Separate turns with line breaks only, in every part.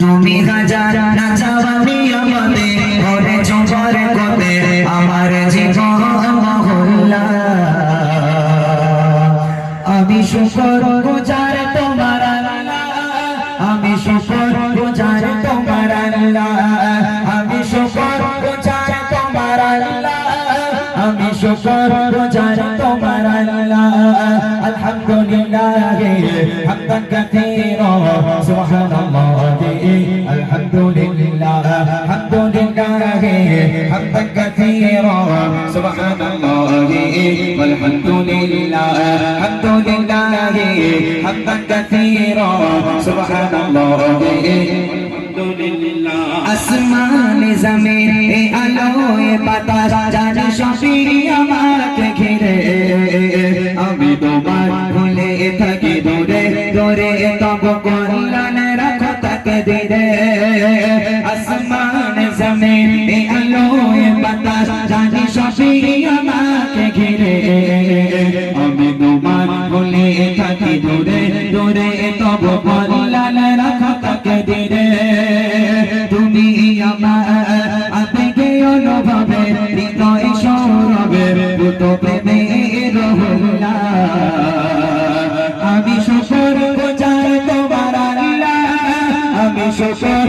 তুমি হাজার নাচাবানি আমাদের আমার আমি শুকর গুজার তোমার আমি শুকর গুজার তোমার আমি শুকর গুজার তোমার আমি শুকর গুজার তোমার আলহামদুলিল্লাহ Hamdan Alhamdulillah, Alhamdulillah, Hamdan kathira, Subhanallah, Walhamdulillah, Alhamdulillah, Hamdan kathira, Subhanallah, আসমান জমিন এ আলোয় বাতাস জানি সবই আমাকে ঘিরে আমি তোমার ভুলে থাকি দূরে দূরে তব কল্যাণ রাখো তাকে ধীরে আসমান জমিন এ আলোয় বাতাস জানি সবই আমাকে ঘিরে আমি তোমার ভুলে থাকি দূরে দূরে তব কল্যাণ রাখো তাকে দিরে তুমি আমার আবেগে অনুভবে হৃদয় সৌরভে পুত প্রেমে রহুল্লা আমি শুকর গোচার তোমার আল্লাহ আমি গোচার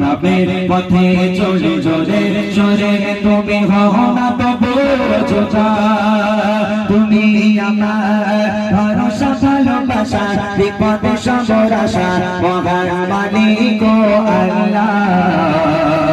পাবে পথে চলে জোরে জোরে তুমি হও না তবু তুমি আমার ভরসা ভালোবাসা বিপদে সবর আশা মহান মালিক আল্লাহ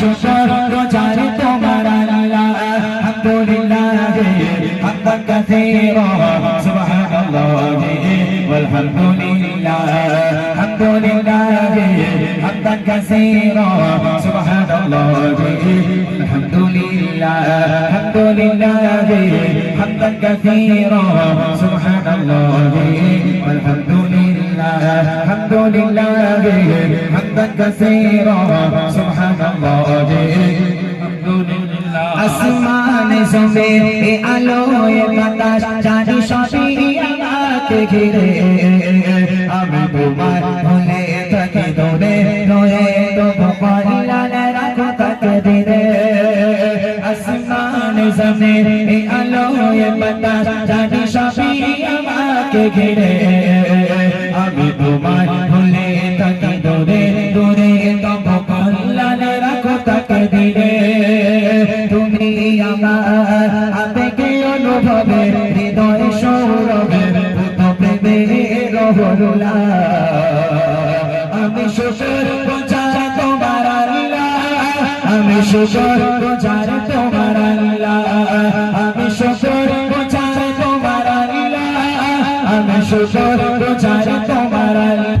শুকর রোজার তোমার আল্লাহ আলহামদুলিল্লাহ হামদান কাসীরা সুবহানাল্লাহ ওয়ালহামদুলিল্লাহ হামদুলিল্লাহ হামদান কাসীরা সুবহানাল্লাহ আলহামদুলিল্লাহ হামদুলিল্লাহ হামদান কাসীরা সুবহানাল্লাহ ওয়ালহামদুলিল্লাহ حمدا كثيرا سبحان الله والحمد لله الحمد لله حمدا كثيرا سبحان الله الحمد لله আসমান জমিন এ আলোয় বাতাস জানি সবই আমাকে ঘিরে আমি তোমার ভুলে থাকি দৌড়ে রয়ে তবু কল্যাণ রাখো তাকে দিরে আসমান জমিন এ আলোয় বাতাস জানি সবই আমাকে ঘিরে অনুভবে হৃদয় সৌরভে পুত প্রেমে রহরুলা আমি শুকর গোচার তোমার আল্লাহ। আমি শুকর গোচার তোমার আল্লাহ। আমি শুকর গোচার তোমার আল্লাহ। আমি শুকর গোচার তোমার আল্লাহ।